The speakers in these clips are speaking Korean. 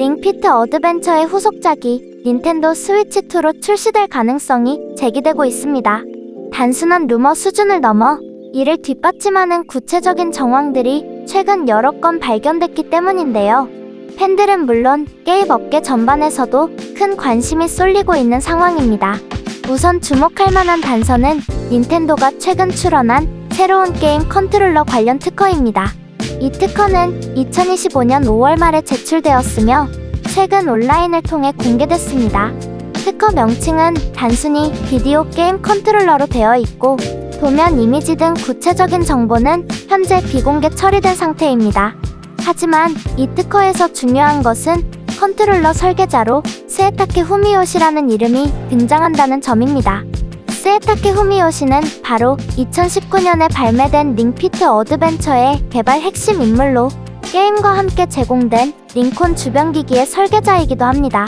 링피트 어드벤처의 후속작이 닌텐도 스위치2로 출시될 가능성이 제기되고 있습니다. 단순한 루머 수준을 넘어 이를 뒷받침하는 구체적인 정황들이 최근 여러 건 발견됐기 때문인데요. 팬들은 물론 게임 업계 전반에서도 큰 관심이 쏠리고 있는 상황입니다. 우선 주목할 만한 단서는 닌텐도가 최근 출원한 새로운 게임 컨트롤러 관련 특허입니다. 이 특허는 2025년 5월 말에 제출되었으며 최근 온라인을 통해 공개됐습니다. 특허 명칭은 단순히 비디오 게임 컨트롤러로 되어 있고 도면 이미지 등 구체적인 정보는 현재 비공개 처리된 상태입니다. 하지만 이 특허에서 중요한 것은 컨트롤러 설계자로 스에타케 후미요시라는 이름이 등장한다는 점입니다. 스에타케 후미요시는 바로 2019년에 발매된 링피트 어드벤처의 개발 핵심 인물로 게임과 함께 제공된 링콘 주변기기의 설계자이기도 합니다.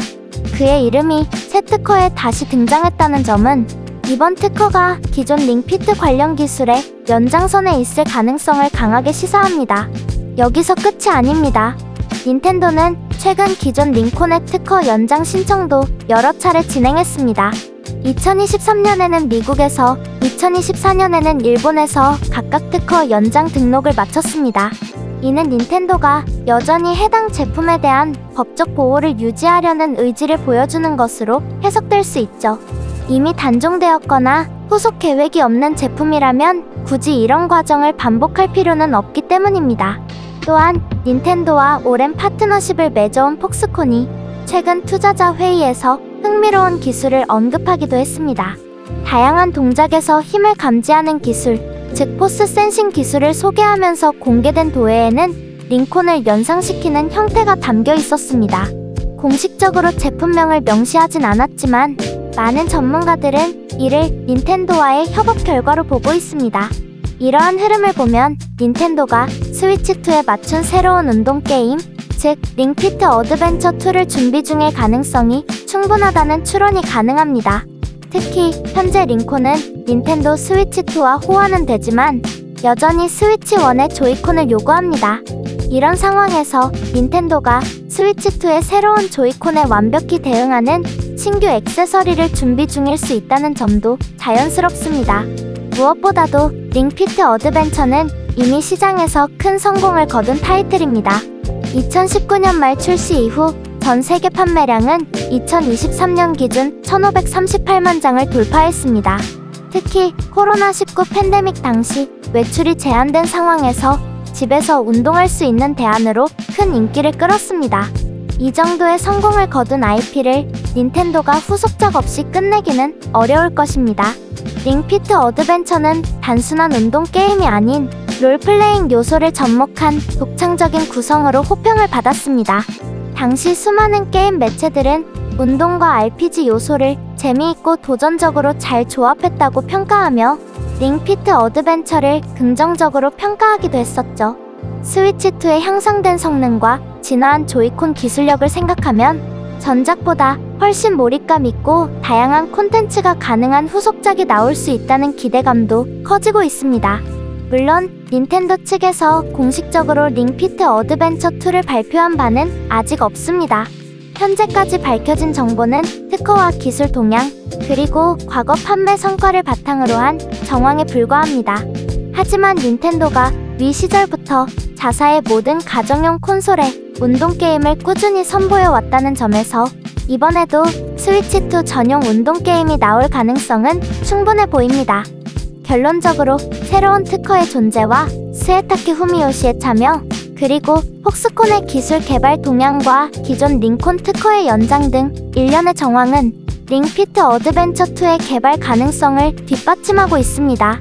그의 이름이 새 특허에 다시 등장했다는 점은 이번 특허가 기존 링피트 관련 기술의 연장선에 있을 가능성을 강하게 시사합니다. 여기서 끝이 아닙니다. 닌텐도는 최근 기존 링콘의 특허 연장 신청도 여러 차례 진행했습니다. 2023년에는 미국에서, 2024년에는 일본에서 각각 특허 연장 등록을 마쳤습니다. 이는 닌텐도가 여전히 해당 제품에 대한 법적 보호를 유지하려는 의지를 보여주는 것으로 해석될 수 있죠. 이미 단종되었거나 후속 계획이 없는 제품이라면 굳이 이런 과정을 반복할 필요는 없기 때문입니다. 또한 닌텐도와 오랜 파트너십을 맺어온 폭스콘이 최근 투자자 회의에서 흥미로운 기술을 언급하기도 했습니다. 다양한 동작에서 힘을 감지하는 기술, 즉 포스 센싱 기술을 소개하면서 공개된 도해에는 링콘을 연상시키는 형태가 담겨 있었습니다. 공식적으로 제품명을 명시하진 않았지만 많은 전문가들은 이를 닌텐도와의 협업 결과로 보고 있습니다. 이러한 흐름을 보면 닌텐도가 스위치2에 맞춘 새로운 운동 게임, 즉 링피트 어드벤처 2를 준비 중일 가능성이 충분하다는 추론이 가능합니다. 특히 현재 링콘은 닌텐도 스위치 2와 호환은 되지만 여전히 스위치 1의 조이콘을 요구합니다. 이런 상황에서 닌텐도가 스위치 2의 새로운 조이콘에 완벽히 대응하는 신규 액세서리를 준비 중일 수 있다는 점도 자연스럽습니다. 무엇보다도 링피트 어드벤처는 이미 시장에서 큰 성공을 거둔 타이틀입니다. 2019년 말 출시 이후 전 세계 판매량은 2023년 기준 1,538만 장을 돌파했습니다. 특히 코로나19 팬데믹 당시 외출이 제한된 상황에서 집에서 운동할 수 있는 대안으로 큰 인기를 끌었습니다. 이 정도의 성공을 거둔 IP를 닌텐도가 후속작 없이 끝내기는 어려울 것입니다. 링피트 어드벤처는 단순한 운동 게임이 아닌 롤플레잉 요소를 접목한 독창적인 구성으로 호평을 받았습니다. 당시 수많은 게임 매체들은 운동과 RPG 요소를 재미있고 도전적으로 잘 조합했다고 평가하며 링피트 어드벤처를 긍정적으로 평가하기도 했었죠. 스위치2의 향상된 성능과 진화한 조이콘 기술력을 생각하면 전작보다 훨씬 몰입감 있고 다양한 콘텐츠가 가능한 후속작이 나올 수 있다는 기대감도 커지고 있습니다. 물론 닌텐도 측에서 공식적으로 링피트 어드벤처 2를 발표한 바는 아직 없습니다. 현재까지 밝혀진 정보는 특허와 기술 동향, 그리고 과거 판매 성과를 바탕으로 한 정황에 불과합니다. 하지만 닌텐도가 위 시절부터 자사의 모든 가정용 콘솔에 운동 게임을 꾸준히 선보여 왔다는 점에서 이번에도 스위치2 전용 운동 게임이 나올 가능성은 충분해 보입니다. 결론적으로 새로운 특허의 존재와 스에타키 후미요시의 참여, 그리고 폭스콘의 기술 개발 동향과 기존 링콘 특허의 연장 등 일련의 정황은 링피트 어드벤처 2의 개발 가능성을 뒷받침하고 있습니다.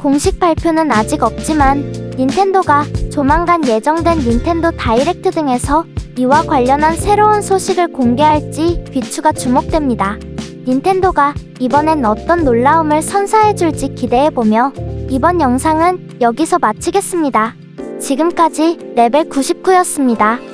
공식 발표는 아직 없지만 닌텐도가 조만간 예정된 닌텐도 다이렉트 등에서 이와 관련한 새로운 소식을 공개할지 귀추가 주목됩니다. 닌텐도가 이번엔 어떤 놀라움을 선사해줄지 기대해보며 이번 영상은 여기서 마치겠습니다. 지금까지 레벨 99였습니다.